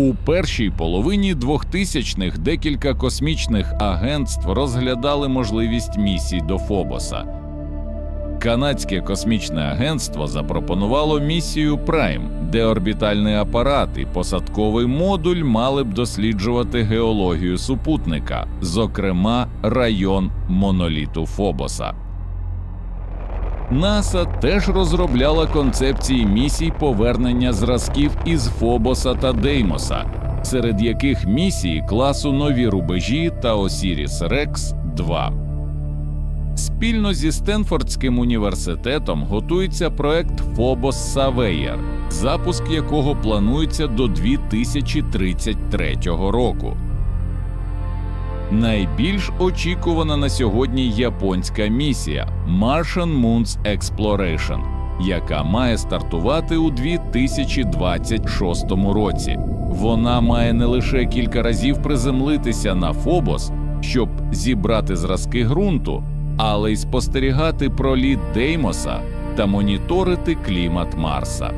У першій половині 2000-х декілька космічних агентств розглядали можливість місій до Фобоса. Канадське космічне агентство запропонувало місію Прайм, де орбітальний апарат і посадковий модуль мали б досліджувати геологію супутника, зокрема район моноліту Фобоса. НАСА теж розробляла концепції місій повернення зразків із Фобоса та Деймоса, серед яких місії класу Нові рубежі та Осіріс Рекс 2. Спільно зі Стенфордським університетом готується проект Фобос Савеєр, запуск якого планується до 2033 року. Найбільш очікувана на сьогодні японська місія Martian Moons Exploration, яка має стартувати у 2026 році. Вона має не лише кілька разів приземлитися на Фобос, щоб зібрати зразки ґрунту, але й спостерігати проліт Деймоса та моніторити клімат Марса.